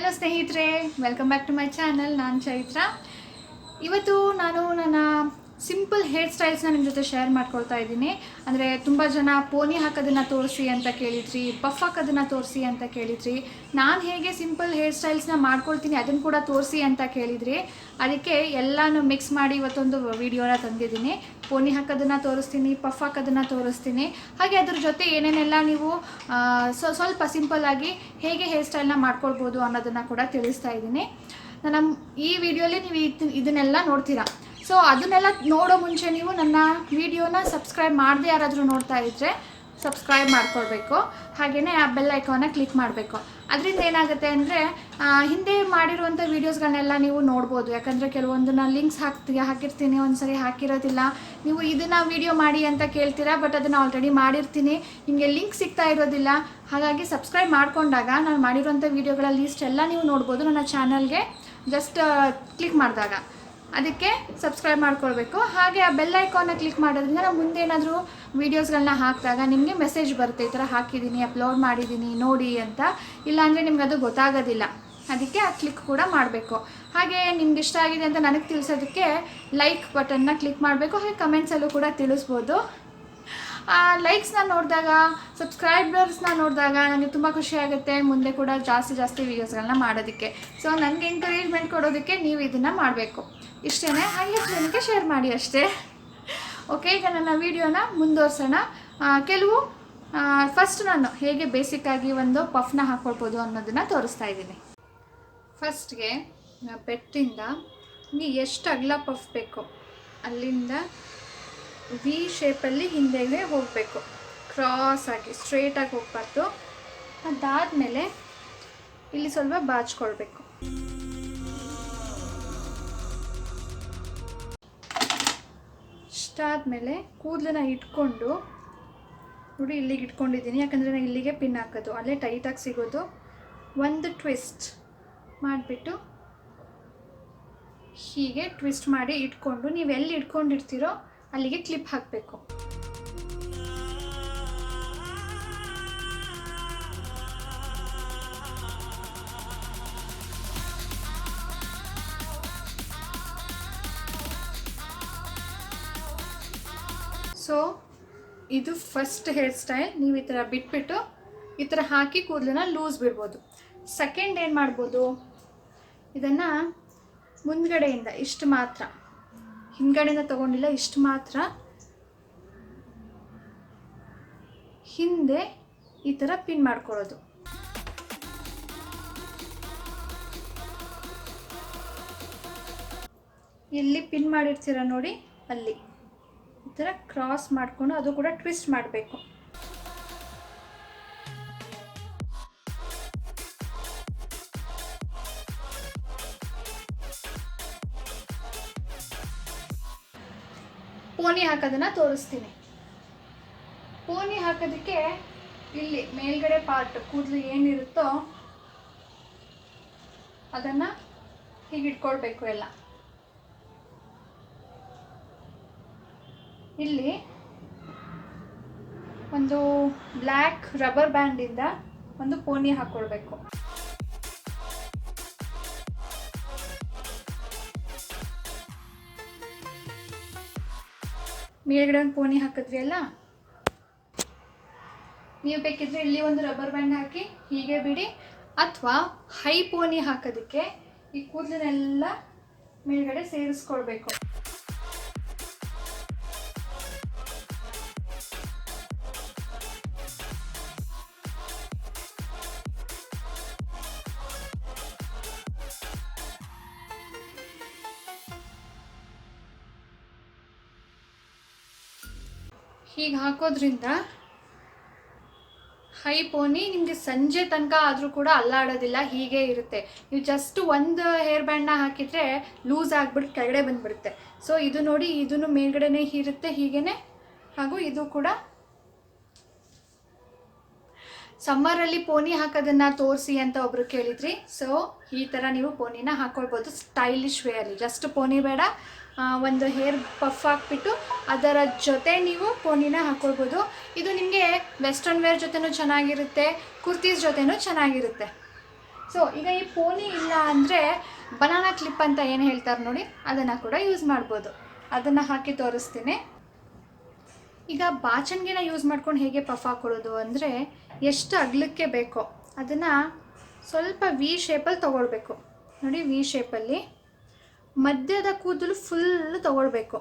Hello ಸ್ನೇಹಿತರೆ welcome back to my channel ನಾನು ಚೈತ್ರ. ಇವತ್ತು ನಾನು ನನ್ನ ಸಿಂಪಲ್ ಹೇರ್ ಸ್ಟೈಲ್ಸ್ನ ನಿಮ್ಮ ಜೊತೆ ಶೇರ್ ಮಾಡ್ಕೊಳ್ತಾ ಇದ್ದೀನಿ. ಅಂದರೆ ತುಂಬ ಜನ ಪೋನಿ ಹಾಕೋದನ್ನು ತೋರಿಸಿ ಅಂತ ಕೇಳಿದ್ರಿ, ಪಫ್ ಹಾಕೋದನ್ನು ತೋರಿಸಿ ಅಂತ ಕೇಳಿದ್ರಿ. ನಾನು ಹೇಗೆ ಸಿಂಪಲ್ ಹೇರ್ ಸ್ಟೈಲ್ಸ್ನ ಮಾಡ್ಕೊಳ್ತೀನಿ ಅದನ್ನು ಕೂಡ ತೋರಿಸಿ ಅಂತ ಕೇಳಿದ್ರಿ. ಅದಕ್ಕೆ ಎಲ್ಲನೂ ಮಿಕ್ಸ್ ಮಾಡಿ ಇವತ್ತೊಂದು ವಿಡಿಯೋನ ತಂದಿದ್ದೀನಿ. ಪೋನಿ ಹಾಕೋದನ್ನು ತೋರಿಸ್ತೀನಿ, ಪಫ್ ಹಾಕೋದನ್ನು ತೋರಿಸ್ತೀನಿ. ಹಾಗೆ ಅದ್ರ ಜೊತೆ ಏನೇನೆಲ್ಲ ನೀವು ಸ್ವಲ್ಪ ಸಿಂಪಲ್ಲಾಗಿ ಹೇಗೆ ಹೇರ್ ಸ್ಟೈಲ್ನ ಮಾಡ್ಕೊಳ್ಬೋದು ಅನ್ನೋದನ್ನು ಕೂಡ ತಿಳಿಸ್ತಾ ಇದ್ದೀನಿ. ನಮ್ಮ ಈ ವಿಡಿಯೋಲಿ ನೀವು ಇದ್- ಇದನ್ನೆಲ್ಲ ನೋಡ್ತೀರಾ. ಸೊ ಅದನ್ನೆಲ್ಲ ನೋಡೋ ಮುಂಚೆ ನೀವು ನನ್ನ ವಿಡಿಯೋನ ಸಬ್ಸ್ಕ್ರೈಬ್ ಮಾಡದೆ ಯಾರಾದರೂ ನೋಡ್ತಾ ಇದ್ದರೆ ಸಬ್ಸ್ಕ್ರೈಬ್ ಮಾಡ್ಕೊಳ್ಬೇಕು. ಹಾಗೆಯೇ ಆ ಬೆಲ್ ಐಕಾನ್ನ ಕ್ಲಿಕ್ ಮಾಡಬೇಕು. ಅದರಿಂದ ಏನಾಗುತ್ತೆ ಅಂದರೆ ಹಿಂದೆ ಮಾಡಿರುವಂಥ ವೀಡಿಯೋಸ್ಗಳನ್ನೆಲ್ಲ ನೀವು ನೋಡ್ಬೋದು. ಯಾಕಂದರೆ ಕೆಲವೊಂದನ್ನ ಲಿಂಕ್ಸ್ ಹಾಕ್ತಿ, ಹಾಕಿರ್ತೀನಿ, ಒಂದ್ಸರಿ ಹಾಕಿರೋದಿಲ್ಲ. ನೀವು ಇದನ್ನು ವೀಡಿಯೋ ಮಾಡಿ ಅಂತ ಕೇಳ್ತೀರಾ ಬಟ್ ಅದನ್ನು ಆಲ್ರೆಡಿ ಮಾಡಿರ್ತೀನಿ. ನಿಮಗೆ ಲಿಂಕ್ ಸಿಗ್ತಾ ಇರೋದಿಲ್ಲ. ಹಾಗಾಗಿ ಸಬ್ಸ್ಕ್ರೈಬ್ ಮಾಡಿಕೊಂಡಾಗ ನಾನು ಮಾಡಿರುವಂಥ ವೀಡಿಯೋಗಳ ಲೀಸ್ಟ್ ಎಲ್ಲ ನೀವು ನೋಡ್ಬೋದು. ನನ್ನ ಚಾನಲ್ಗೆ ಜಸ್ಟ್ ಕ್ಲಿಕ್ ಮಾಡಿದಾಗ. ಅದಕ್ಕೆ ಸಬ್ಸ್ಕ್ರೈಬ್ ಮಾಡ್ಕೊಳ್ಬೇಕು. ಹಾಗೆ ಆ ಬೆಲ್ ಐಕಾನ್ನ ಕ್ಲಿಕ್ ಮಾಡೋದ್ರಿಂದ ನಾವು ಮುಂದೆ ಏನಾದರೂ ವೀಡಿಯೋಸ್ಗಳನ್ನ ಹಾಕಿದಾಗ ನಿಮಗೆ ಮೆಸೇಜ್ ಬರುತ್ತೆ, ಈ ಥರ ಹಾಕಿದ್ದೀನಿ ಅಪ್ಲೋಡ್ ಮಾಡಿದ್ದೀನಿ, ನೋಡಿ ಅಂತ. ಇಲ್ಲಾಂದರೆ ನಿಮ್ಗೆ ಅದು ಗೊತ್ತಾಗೋದಿಲ್ಲ. ಅದಕ್ಕೆ ಆ ಕ್ಲಿಕ್ ಕೂಡ ಮಾಡಬೇಕು. ಹಾಗೆ ನಿಮ್ಗೆ ಇಷ್ಟ ಆಗಿದೆ ಅಂತ ನನಗೆ ತಿಳಿಸೋದಕ್ಕೆ ಲೈಕ್ ಬಟನ್ನ ಕ್ಲಿಕ್ ಮಾಡಬೇಕು. ಹಾಗೆ ಕಮೆಂಟ್ಸಲ್ಲೂ ಕೂಡ ತಿಳಿಸ್ಬೋದು. ಲೈಕ್ಸ್ನ ನೋಡಿದಾಗ ಸಬ್ಸ್ಕ್ರೈಬರ್ಸ್ನ ನೋಡಿದಾಗ ನನಗೆ ತುಂಬ ಖುಷಿ ಆಗುತ್ತೆ. ಮುಂದೆ ಕೂಡ ಜಾಸ್ತಿ ಜಾಸ್ತಿ ವೀಡಿಯೋಸ್ಗಳನ್ನ ಮಾಡೋದಕ್ಕೆ. ಸೊ ನನಗೆ ಎಂಕರೇಜ್ಮೆಂಟ್ ಕೊಡೋದಕ್ಕೆ ನೀವು ಇದನ್ನು ಮಾಡಬೇಕು. ಇಷ್ಟೇ ಹಾಗೆ ಜನಕ್ಕೆ ಶೇರ್ ಮಾಡಿ ಅಷ್ಟೇ. ಓಕೆ ಈಗ ನನ್ನ ವೀಡಿಯೋನ ಮುಂದುವರ್ಸೋಣ. ಕೆಲವು ಫಸ್ಟ್ ನಾನು ಹೇಗೆ ಬೇಸಿಕ್ಕಾಗಿ ಒಂದು ಪಫ್ನ ಹಾಕ್ಕೊಳ್ಬೋದು ಅನ್ನೋದನ್ನು ತೋರಿಸ್ತಾ ಇದ್ದೀನಿ. ಫಸ್ಟ್ಗೆ ಪೆಟ್ಟಿಂದ ನೀ ಎಷ್ಟು ಅಗಲ ಪಫ್ ಬೇಕು? ಅಲ್ಲಿಂದ ವಿ ಶೇಪಲ್ಲಿ ಹಿಂದೆಗೆ ಹೋಗಬೇಕು. ಕ್ರಾಸ್ ಆಗಿ ಸ್ಟ್ರೇಟಾಗಿ ಹೋಗ್ಬಾರ್ದು. ಅದಾದಮೇಲೆ ಇಲ್ಲಿ ಸ್ವಲ್ಪ ಬಾಚ್ಕೊಳ್ಬೇಕು. ಇಷ್ಟಾದಮೇಲೆ ಕೂದಲನ್ನ ಇಟ್ಕೊಂಡು, ನೋಡಿ ಇಲ್ಲಿಗೆ ಇಟ್ಕೊಂಡಿದ್ದೀನಿ. ಯಾಕಂದರೆ ನಾನು ಇಲ್ಲಿಗೆ ಪಿನ್ ಹಾಕೋದು. ಅಲ್ಲೇ ಟೈಟಾಗಿ ಸಿಗೋದು. ಒಂದು ಟ್ವಿಸ್ಟ್ ಮಾಡಿಬಿಟ್ಟು ಹೀಗೆ ಟ್ವಿಸ್ಟ್ ಮಾಡಿ ಇಟ್ಕೊಂಡು ನೀವು ಎಲ್ಲಿ ಇಟ್ಕೊಂಡಿರ್ತೀರೋ ಅಲ್ಲಿಗೆ ಕ್ಲಿಪ್ ಹಾಕಬೇಕು. ಸೊ ಇದು ಫಸ್ಟ್ ಹೇರ್ ಸ್ಟೈಲ್ ನೀವು ಈ ಥರ ಬಿಟ್ಬಿಟ್ಟು ಈ ಥರ ಹಾಕಿ ಕೂದಲನ್ನ ಲೂಸ್ ಬಿಡ್ಬೋದು. ಸೆಕೆಂಡ್ ಏನು ಮಾಡ್ಬೋದು? ಇದನ್ನು ಮುಂದ್ಗಡೆಯಿಂದ ಇಷ್ಟು ಮಾತ್ರ. ಹಿಂದ್ಗಡೆಯಿಂದ ತಗೊಂಡಿಲ್ಲ, ಇಷ್ಟು ಮಾತ್ರ. ಹಿಂದೆ ಈ ಥರ ಪಿನ್ ಮಾಡ್ಕೊಳ್ಳೋದು. ಎಲ್ಲಿ ಪಿನ್ ಮಾಡಿರ್ತೀರ ನೋಡಿ, ಅಲ್ಲಿ. ಈ ಥರ ಕ್ರಾಸ್ ಮಾಡಿಕೊಂಡು ಅದು ಕೂಡ ಟ್ವಿಸ್ಟ್ ಮಾಡಬೇಕು. ಪೋನಿ ಹಾಕೋದನ್ನ ತೋರಿಸ್ತೀನಿ. ಪೋನಿ ಹಾಕೋದಕ್ಕೆ ಇಲ್ಲಿ ಮೇಲ್ಗಡೆ ಪಾರ್ಟ್ ಕೂದಲು ಏನಿರುತ್ತೋ ಅದನ್ನು ಹೀಗೆ ಇಟ್ಕೊಳ್ಬೇಕು ಎಲ್ಲ. ಇಲ್ಲಿ ಒಂದು ಬ್ಲ್ಯಾಕ್ ರಬ್ಬರ್ ಬ್ಯಾಂಡಿಂದ ಒಂದು ಪೋನಿ ಹಾಕ್ಕೊಳ್ಬೇಕು ಮೇಲ್ಗಡೆ ಒಂದು ಪೋನಿ ಹಾಕಿದ್ವಿ ಅಲ್ಲ? ನೀವು ಬೇಕಿದ್ರೆ ಇಲ್ಲಿ ಒಂದು ರಬ್ಬರ್ ಬ್ಯಾಂಡ್ ಹಾಕಿ, ಹೀಗೆ ಬಿಡಿ. ಅಥವಾ ಹೈ ಪೋನಿ ಹಾಕೋದಕ್ಕೆ ಈ ಕೂದಲನ್ನೆಲ್ಲ ಮೇಲ್ಗಡೆ ಸೇರಿಸ್ಕೊಳ್ಬೇಕು. ಹೀಗೆ ಹಾಕೋದ್ರಿಂದ ಹೈ ಪೋನಿ ನಿಮಗೆ ಸಂಜೆ ತನಕ ಆದರೂ ಕೂಡ ಅಲ್ಲಾಡೋದಿಲ್ಲ, ಹೀಗೆ ಇರುತ್ತೆ. ನೀವು ಜಸ್ಟ್ ಒಂದು ಹೇರ್ ಬ್ಯಾಂಡ್ನ ಹಾಕಿದರೆ ಲೂಸ್ ಆಗಿಬಿಟ್ಟು ಕೆಳಗಡೆ ಬಂದುಬಿಡುತ್ತೆ. ಸೊ ಇದು ನೋಡಿ ಇದೂ ಮೇಲ್ಗಡೆನೇ ಇರುತ್ತೆ ಹೀಗೇ ಹಾಗೂ ಇದು ಕೂಡ ಸಮ್ಮರಲ್ಲಿ ಪೋನಿ ಹಾಕೋದನ್ನು ತೋರಿಸಿ ಅಂತ ಒಬ್ರು ಕೇಳಿದ್ರಿ. ಸೊ ಈ ಥರ ನೀವು ಪೋನಿನ ಹಾಕ್ಕೊಳ್ಬೋದು ಸ್ಟೈಲಿಶ್ ವೇಯಲ್ಲಿ ಜಸ್ಟ್ ಪೋನಿ ಬೇಡ ಒಂದು ಹೇರ್ ಪಫ್ ಹಾಕ್ಬಿಟ್ಟು ಅದರ ಜೊತೆ ನೀವು ಪೋನಿನ ಹಾಕ್ಕೊಳ್ಬೋದು ಇದು ನಿಮಗೆ ವೆಸ್ಟರ್ನ್ ವೇರ್ ಜೊತೆನೂ ಚೆನ್ನಾಗಿರುತ್ತೆ ಕುರ್ತೀಸ್ ಜೊತೆನೂ ಚೆನ್ನಾಗಿರುತ್ತೆ. ಸೊ ಈಗ ಈ ಪೋನಿ ಇಲ್ಲ ಅಂದರೆ ಬನಾನಾ ಕ್ಲಿಪ್ ಅಂತ ಏನು ಹೇಳ್ತಾರೆ ನೋಡಿ, ಅದನ್ನು ಕೂಡ ಯೂಸ್ ಮಾಡ್ಬೋದು. ಅದನ್ನು ಹಾಕಿ ತೋರಿಸ್ತೀನಿ. ಈಗ ಬಾಚಣಿಗೆನ ಯೂಸ್ ಮಾಡ್ಕೊಂಡು ಹೇಗೆ ಪಫ್ ಹಾಕೊಳ್ಳೋದು ಅಂದರೆ ಎಷ್ಟು ಅಗಲಕ್ಕೆ ಬೇಕೋ ಅದನ್ನು ಸ್ವಲ್ಪ ವಿ ಶೇಪಲ್ಲಿ ತೊಗೊಳ್ಬೇಕು. ನೋಡಿ ವಿ ಶೇಪಲ್ಲಿ ಮಧ್ಯದ ಕೂದಲು ಫುಲ್ ತಗೊಳ್ಬೇಕು.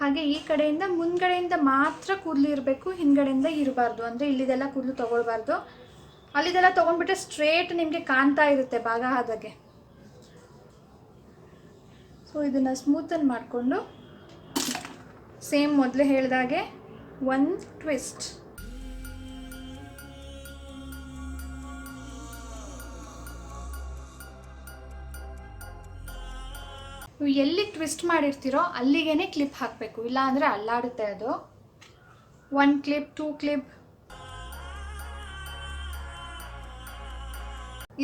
ಹಾಗೆ ಈ ಕಡೆಯಿಂದ ಮುಂದ್ಗಡೆಯಿಂದ ಮಾತ್ರ ಕೂದಲು ಇರಬೇಕು, ಹಿಂದ್ಗಡೆಯಿಂದ ಇರಬಾರ್ದು. ಅಂದರೆ ಇಲ್ಲಿದೆಲ್ಲ ಕೂದಲು ತೊಗೊಳ್ಬಾರ್ದು. ಅಲ್ಲಿದೆಲ್ಲ ತೊಗೊಂಡ್ಬಿಟ್ರೆ ಸ್ಟ್ರೇಟ್ ನಿಮಗೆ ಕಾಣ್ತಾ ಇರುತ್ತೆ ಭಾಗ ಆದಾಗೆ ಸೊ ಇದನ್ನು ಸ್ಮೂತನ್ ಮಾಡಿಕೊಂಡು ಸೇಮ್ ಮೊದಲೇ ಹೇಳಿದಾಗೆ ಒಂದು ಟ್ವಿಸ್ಟ್ ನೀವು ಎಲ್ಲಿ ಟ್ವಿಸ್ಟ್ ಮಾಡಿರ್ತೀರೋ ಅಲ್ಲಿಗೇನೆ ಕ್ಲಿಪ್ ಹಾಕಬೇಕು. ಇಲ್ಲ ಅಂದರೆ ಅಲ್ಲಾಡುತ್ತೆ ಅದು. ಒನ್ ಕ್ಲಿಪ್ ಟೂ ಕ್ಲಿಪ್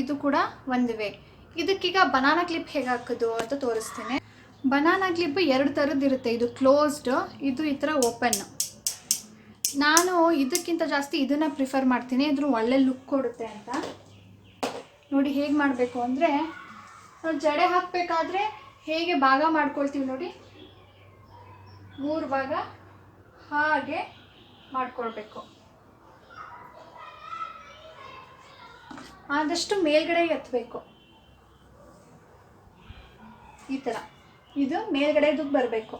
ಇದು ಕೂಡ ಒಂದು ವೇ ಇದಕ್ಕೀಗ ಬನಾನಾ ಕ್ಲಿಪ್ ಹೇಗೆ ಹಾಕೋದು ಅಂತ ತೋರಿಸ್ತೀನಿ. ಬನಾನಾ ಕ್ಲಿಪ್ ಎರಡು ಥರದ್ದು ಇರುತ್ತೆ. ಇದು ಕ್ಲೋಸ್ಡ್ ಇದು ಈ ಥರ ಓಪನ್ ನಾನು ಇದಕ್ಕಿಂತ ಜಾಸ್ತಿ ಇದನ್ನು ಪ್ರಿಫರ್ ಮಾಡ್ತೀನಿ. ಇದ್ರ ಒಳ್ಳೆ ಲುಕ್ ಕೊಡುತ್ತೆ ಅಂತ. ನೋಡಿ ಹೇಗೆ ಮಾಡಬೇಕು ಅಂದರೆ ಜಡೆ ಹಾಕಬೇಕಾದ್ರೆ ಹೇಗೆ ಭಾಗ ಮಾಡ್ಕೊಳ್ತೀವಿ ನೋಡಿ. ಮೂರು ಭಾಗ ಹಾಗೆ ಮಾಡ್ಕೊಳ್ಬೇಕು. ಆದಷ್ಟು ಮೇಲ್ಗಡೆ ಎತ್ತಬೇಕು ಈ ಥರ ಇದು ಮೇಲ್ಗಡೆದಕ್ಕೆ ಬರಬೇಕು.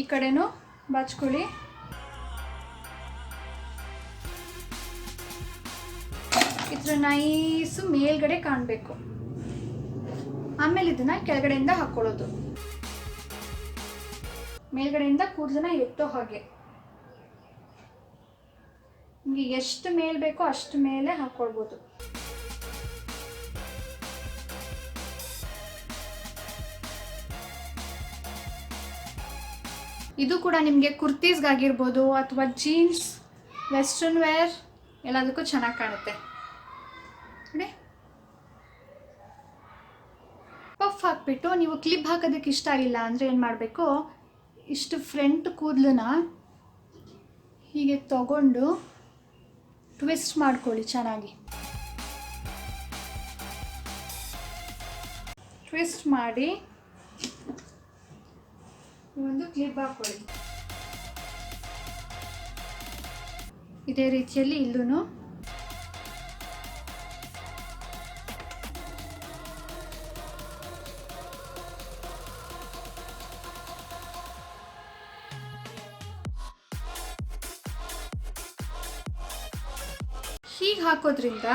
ಈ ಕಡೆನೂ ಬಾಚ್ಕೊಳ್ಳಿ. ಈ ನೈಸು ಮೇಲ್ಗಡೆ ಕಾಣಬೇಕು. ಆಮೇಲೆ ಇದನ್ನ ಕೆಳಗಡೆಯಿಂದ ಹಾಕೊಳ್ಳೋದು. ಮೇಲ್ಗಡೆಯಿಂದ ಕೂದಲನ್ನ ಎತ್ತೋ ಹಾಗೆ. ನಿಮಗೆ ಎಷ್ಟು ಮೇಲ್ ಬೇಕೋ ಅಷ್ಟು ಮೇಲೆ ಹಾಕೊಳ್ಬೋದು. ಇದು ಕೂಡ ನಿಮಗೆ ಕುರ್ತೀಸ್ಗಾಗಿರ್ಬೋದು ಅಥವಾ ಜೀನ್ಸ್, ವೆಸ್ಟರ್ನ್ ವೇರ್ ಎಲ್ಲದಕ್ಕೂ ಚೆನ್ನಾಗಿ ಕಾಣುತ್ತೆ. ನೋಡಿ ಪಫ್ ಹಾಕ್ಬಿಟ್ಟು ನೀವು ಕ್ಲಿಪ್ ಹಾಕೋದಕ್ಕೆ ಇಷ್ಟ ಇಲ್ಲ ಅಂದರೆ ಏನು ಮಾಡಬೇಕು? ಇಷ್ಟು ಫ್ರಂಟ್ ಕೂದಲನ್ನ ಹೀಗೆ ತಗೊಂಡು ಟ್ವಿಸ್ಟ್ ಮಾಡ್ಕೊಳ್ಳಿ ಚೆನ್ನಾಗಿ. ಟ್ವಿಸ್ಟ್ ಮಾಡಿ ಒಂದು ಕ್ಲಿಪ್ ಹಾಕ್ಕೊಳ್ಳಿ. ಇದೇ ರೀತಿಯಲ್ಲಿ ಇಲ್ಲೂ ಹೀಗೆ ಹಾಕೋದ್ರಿಂದ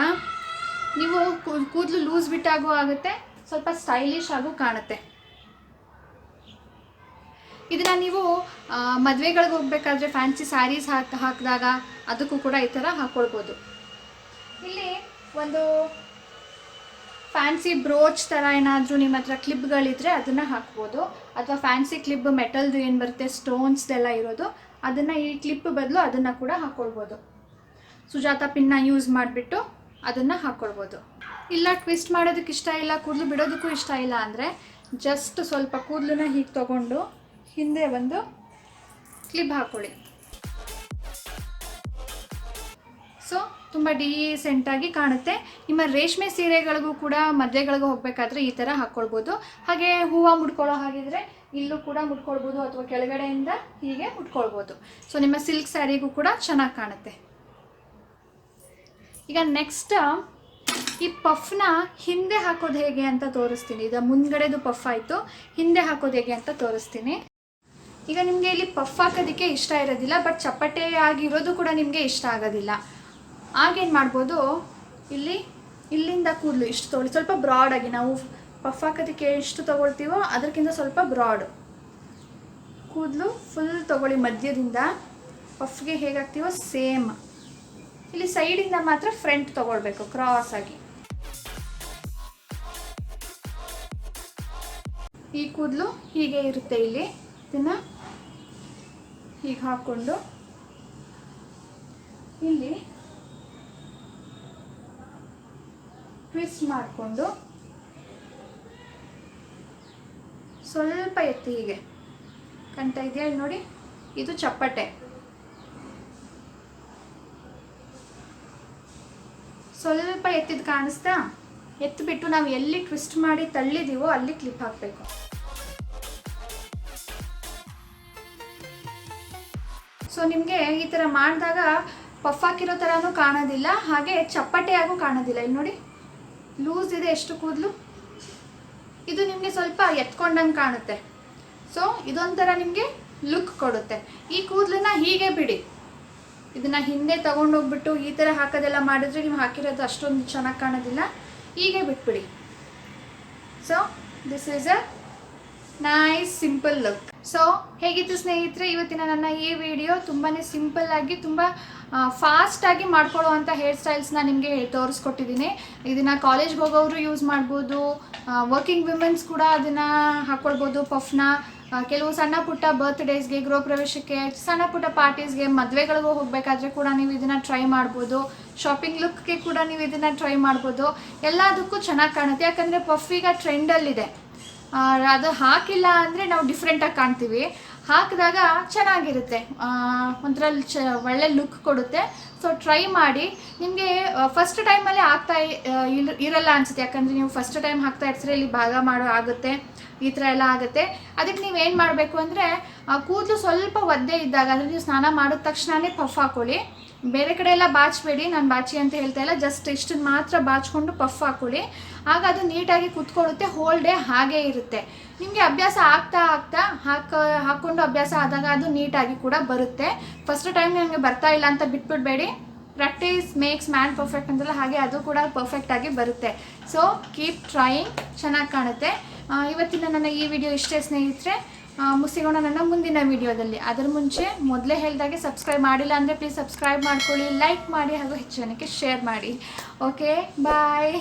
ನೀವು ಕೂದಲು ಲೂಸ್ ಬಿಟ್ಟಾಗೂ ಆಗುತ್ತೆ, ಸ್ವಲ್ಪ ಸ್ಟೈಲಿಶ್ ಆಗೂ ಕಾಣುತ್ತೆ. ಇದನ್ನ ನೀವು ಮದುವೆಗಳಿಗೆ ಹೋಗ್ಬೇಕಾದ್ರೆ ಫ್ಯಾನ್ಸಿ ಸ್ಯಾರೀಸ್ ಹಾಕಿ, ಹಾಕಿದಾಗ ಅದಕ್ಕೂ ಕೂಡ ಈ ಥರ ಹಾಕ್ಕೊಳ್ಬೋದು ಇಲ್ಲಿ ಒಂದು ಫ್ಯಾನ್ಸಿ ಬ್ರೋಚ್ ಥರ ಏನಾದರೂ ನಿಮ್ಮ ಹತ್ರ ಕ್ಲಿಪ್ಗಳಿದ್ರೆ ಅದನ್ನು ಹಾಕ್ಬೋದು. ಅಥವಾ ಫ್ಯಾನ್ಸಿ ಕ್ಲಿಪ್ ಮೆಟಲ್ದು ಏನು ಬರುತ್ತೆ ಸ್ಟೋನ್ಸ್ದೆಲ್ಲ ಇರೋದು, ಅದನ್ನು ಈ ಕ್ಲಿಪ್ ಬದಲು ಅದನ್ನು ಕೂಡ ಹಾಕ್ಕೊಳ್ಬೋದು ಸುಜಾತ ಪಿನ್ನ ಯೂಸ್ ಮಾಡಿಬಿಟ್ಟು ಅದನ್ನು ಹಾಕ್ಕೊಳ್ಬೋದು ಇಲ್ಲ ಟ್ವಿಸ್ಟ್ ಮಾಡೋದಕ್ಕೆ ಇಷ್ಟ ಇಲ್ಲ, ಕೂದಲು ಬಿಡೋದಕ್ಕೂ ಇಷ್ಟ ಇಲ್ಲ ಅಂದರೆ ಜಸ್ಟ್ ಸ್ವಲ್ಪ ಕೂದಲನ್ನ ಹೀಗೆ ತೊಗೊಂಡು ಹಿಂದೆ ಒಂದು ಕ್ಲಿಪ್ ಹಾಕ್ಕೊಳ್ಳಿ ಸೊ ತುಂಬ ಡೀಸೆಂಟಾಗಿ ಕಾಣುತ್ತೆ. ನಿಮ್ಮ ರೇಷ್ಮೆ ಸೀರೆಗಳಿಗೂ ಕೂಡ ಮದುವೆಗಳಿಗೂ ಹೋಗಬೇಕಾದ್ರೆ ಈ ಥರ ಹಾಕ್ಕೊಳ್ಬೋದು ಹಾಗೆ ಹೂವು ಮುಡ್ಕೊಳ್ಳೋ ಹಾಗಿದ್ರೆ ಇಲ್ಲೂ ಕೂಡ ಮುಟ್ಕೊಳ್ಬೋದು ಅಥವಾ ಕೆಳಗಡೆಯಿಂದ ಹೀಗೆ ಮುಟ್ಕೊಳ್ಬೋದು ಸೊ ನಿಮ್ಮ ಸಿಲ್ಕ್ ಸ್ಯಾರಿಗೂ ಕೂಡ ಚೆನ್ನಾಗಿ ಕಾಣುತ್ತೆ. ಈಗ ನೆಕ್ಸ್ಟ್ ಈ ಪಫ್ನ ಹಿಂದೆ ಹಾಕೋದು ಹೇಗೆ ಅಂತ ತೋರಿಸ್ತೀನಿ. ಈಗ ಮುಂದ್ಗಡೆದು ಪಫ್ ಆಯಿತು, ಹಿಂದೆ ಹಾಕೋದು ಹೇಗೆ ಅಂತ ತೋರಿಸ್ತೀನಿ. ಈಗ ನಿಮಗೆ ಇಲ್ಲಿ ಪಫ್ ಹಾಕೋದಕ್ಕೆ ಇಷ್ಟ ಇರೋದಿಲ್ಲ ಬಟ್ ಚಪ್ಪಟೆ ಆಗಿರೋದು ಕೂಡ ನಿಮಗೆ ಇಷ್ಟ ಆಗೋದಿಲ್ಲ. ಆಗೇನು ಮಾಡ್ಬೋದು? ಇಲ್ಲಿ, ಇಲ್ಲಿಂದ ಕೂದಲು ಇಷ್ಟು ತೊಗೊಳ್ಳಿ ಸ್ವಲ್ಪ ಬ್ರಾಡ್ ಆಗಿ ನಾವು ಪಫ್ ಹಾಕೋದಕ್ಕೆ ಎಷ್ಟು ತೊಗೊಳ್ತೀವೋ ಅದಕ್ಕಿಂತ ಸ್ವಲ್ಪ ಬ್ರಾಡ್ ಕೂದಲು ಫುಲ್ ತೊಗೊಳ್ಳಿ ಮಧ್ಯದಿಂದ. ಪಫ್ಗೆ ಹೇಗಾಗ್ತೀವೋ ಸೇಮ್ ಇಲ್ಲಿ ಸೈಡಿಂದ ಮಾತ್ರ ಫ್ರಂಟ್ ತಗೊಳ್ಬೇಕು ಕ್ರಾಸ್ ಆಗಿ. ಈ ಕೂದಲು ಹೀಗೆ ಇರುತ್ತೆ ಇಲ್ಲಿ. ಇದನ್ನ ಹೀಗೆ ಹಾಕ್ಕೊಂಡು ಇಲ್ಲಿ ಟ್ವಿಸ್ಟ್ ಮಾಡಿಕೊಂಡು ಸ್ವಲ್ಪ ಎತ್ತಿ ಹೀಗೆ. ಕಂಟ ಇದೆಯಾ? ನೋಡಿ, ಇದು ಚಪ್ಪಟೆ. ಸ್ವಲ್ಪ ಎತ್ತಿದ್ದು ಕಾಣಿಸ್ತಾ? ಎತ್ತಿಬಿಟ್ಟು ನಾವು ಎಲ್ಲಿ ಟ್ವಿಸ್ಟ್ ಮಾಡಿ ತಳ್ಳಿದೀವೋ ಅಲ್ಲಿ ಕ್ಲಿಪ್ ಹಾಕಬೇಕು. ಸೊ ನಿಮಗೆ ಈ ಥರ ಮಾಡಿದಾಗ ಪಫ್ ಹಾಕಿರೋ ಥರನೂ ಕಾಣೋದಿಲ್ಲ, ಹಾಗೆ ಚಪ್ಪಟೆಯಾಗೂ ಕಾಣೋದಿಲ್ಲ. ಇಲ್ಲಿ ನೋಡಿ, ಲೂಸ್ ಇದೆ ಎಷ್ಟು ಕೂದಲು? ಇದು ನಿಮಗೆ ಸ್ವಲ್ಪ ಎತ್ಕೊಂಡಂಗೆ ಕಾಣುತ್ತೆ. ಸೊ ಇದೊಂಥರ ನಿಮಗೆ ಲುಕ್ ಕೊಡುತ್ತೆ. ಈ ಕೂದಲನ್ನ ಹೀಗೆ ಬಿಡಿ. ಇದನ್ನ ಹಿಂದೆ ತಗೊಂಡೋಗ್ಬಿಟ್ಟು ಈ ಥರ ಹಾಕೋದೆಲ್ಲ ಮಾಡಿದ್ರೆ ನೀವು ಹಾಕಿರೋದು ಅಷ್ಟೊಂದು ಚೆನ್ನಾಗಿ ಕಾಣೋದಿಲ್ಲ. ಹೀಗೆ ಬಿಟ್ಬಿಡಿ. So this is a nice simple look so ಹೇಗಿತ್ತು ಸ್ನೇಹಿತರೆ, ಇವತ್ತಿನ ನನ್ನ ಈ ವಿಡಿಯೋ ತುಂಬಾ ಸಿಂಪಲ್ ಆಗಿ, ತುಂಬ ಫಾಸ್ಟಾಗಿ ಮಾಡ್ಕೊಳ್ಳುವಂಥ ಹೇರ್ ಸ್ಟೈಲ್ಸ್ನ ನಿಮಗೆ ತೋರಿಸ್ಕೊಟ್ಟಿದ್ದೀನಿ. ಇದನ್ನು ಕಾಲೇಜ್ಗೆ ಹೋಗೋರು ಯೂಸ್ ಮಾಡ್ಬೋದು ವರ್ಕಿಂಗ್ ವಿಮೆನ್ಸ್ ಕೂಡ ಅದನ್ನು ಹಾಕ್ಕೊಳ್ಬೋದು ಪಫ್ನ ಕೆಲವು ಸಣ್ಣ ಪುಟ್ಟ ಬರ್ತ್ಡೇಸ್ಗೆ ಗೃಹ ಪ್ರವೇಶಕ್ಕೆ, ಸಣ್ಣ ಪುಟ್ಟ ಪಾರ್ಟೀಸ್ಗೆ ಮದುವೆಗಳಿಗೂ ಹೋಗಬೇಕಾದ್ರೆ ಕೂಡ ನೀವು ಇದನ್ನು ಟ್ರೈ ಮಾಡ್ಬೋದು. ಶಾಪಿಂಗ್ ಲುಕ್ಗೆ ಕೂಡ ನೀವು ಇದನ್ನು ಟ್ರೈ ಮಾಡ್ಬೋದು. ಎಲ್ಲದಕ್ಕೂ ಚೆನ್ನಾಗಿ ಕಾಣುತ್ತೆ. ಯಾಕಂದರೆ ಪಫ್ ಈಗ ಟ್ರೆಂಡಲ್ಲಿದೆ ಅದು ಹಾಕಿಲ್ಲ ಅಂದರೆ ನಾವು ಡಿಫ್ರೆಂಟಾಗಿ ಕಾಣ್ತೀವಿ. ಹಾಕಿದಾಗ ಚೆನ್ನಾಗಿರುತ್ತೆ. ಒಂಥರ ಚ, ಒಳ್ಳೆ ಲುಕ್ ಕೊಡುತ್ತೆ. ಸೊ ಟ್ರೈ ಮಾಡಿ. ನಿಮಗೆ ಫಸ್ಟ್ ಟೈಮಲ್ಲೇ ಆಗ್ತಾ ಇರಲ್ಲ ಅನಿಸುತ್ತೆ. ಯಾಕಂದರೆ ನೀವು ಫಸ್ಟ್ ಟೈಮ್ ಹಾಕ್ತಾ ಇರ್ತೀರ, ಇಲ್ಲಿ ಭಾಗ ಮಾಡೋ, ಆಗುತ್ತೆ. ಈ ಥರ ಎಲ್ಲ ಆಗುತ್ತೆ. ಅದಕ್ಕೆ ನೀವು ಏನು ಮಾಡಬೇಕು ಅಂದರೆ ಕೂದಲು ಸ್ವಲ್ಪ ಒದ್ದೆ ಇದ್ದಾಗ ಅಂದರೆ ನೀವು ಸ್ನಾನ ಮಾಡಿದ ತಕ್ಷಣವೇ ಪಫ್ ಹಾಕೊಳ್ಳಿ. ಬೇರೆ ಕಡೆ ಎಲ್ಲ ಬಾಚಬೇಡಿ, ನಾನು ಬಾಚಿ ಅಂತ ಹೇಳ್ತಾ ಇಲ್ಲ ಜಸ್ಟ್ ಇಷ್ಟನ್ನು ಮಾತ್ರ ಬಾಚ್ಕೊಂಡು ಪಫ್ ಹಾಕೊಳ್ಳಿ. ಆಗ ಅದು ನೀಟಾಗಿ ಕುತ್ಕೊಳ್ಳುತ್ತೆ ಹೋಲ್ ಡೇ ಹಾಗೇ ಇರುತ್ತೆ. ನಿಮಗೆ ಅಭ್ಯಾಸ ಆಗ್ತಾ ಆಗ್ತಾ ಹಾಕ ಹಾಕ್ಕೊಂಡು ಅಭ್ಯಾಸ ಆದಾಗ ಅದು ನೀಟಾಗಿ ಕೂಡ ಬರುತ್ತೆ. ಫಸ್ಟ್ ಟೈಮ್ ನಿಮಗೆ ಬರ್ತಾ ಇಲ್ಲ ಅಂತ ಬಿಟ್ಬಿಡ್ಬೇಡಿ. ಪ್ರಾಕ್ಟೀಸ್ ಮೇಕ್ಸ್ ಮ್ಯಾನ್ ಪರ್ಫೆಕ್ಟ್ ಅಂತಲ್ಲ ಹಾಗೆ ಅದು ಕೂಡ ಪರ್ಫೆಕ್ಟಾಗಿ ಬರುತ್ತೆ. ಸೊ ಕೀಪ್ ಟ್ರೈಯಿಂಗ್ ಚೆನ್ನಾಗಿ ಕಾಣುತ್ತೆ. ಇವತ್ತಿನ ನನ್ನ ಈ ವಿಡಿಯೋ ಇಷ್ಟೇ ಸ್ನೇಹಿತರೆ ಮುಸಿಗೋಣ ನನ್ನ ಮುಂದಿನ ವಿಡಿಯೋದಲ್ಲಿ. ಅದರ ಮುಂಚೆ ಮೊದಲೇ ಹೇಳಿದಾಗೆ ಸಬ್ಸ್ಕ್ರೈಬ್ ಮಾಡಿಲ್ಲ ಅಂದರೆ ಪ್ಲೀಸ್ ಸಬ್ಸ್ಕ್ರೈಬ್ ಮಾಡ್ಕೊಳ್ಳಿ ಲೈಕ್ ಮಾಡಿ ಹಾಗೂ ಹೆಚ್ಚು ಜನಕ್ಕೆ ಶೇರ್ ಮಾಡಿ. Okay bye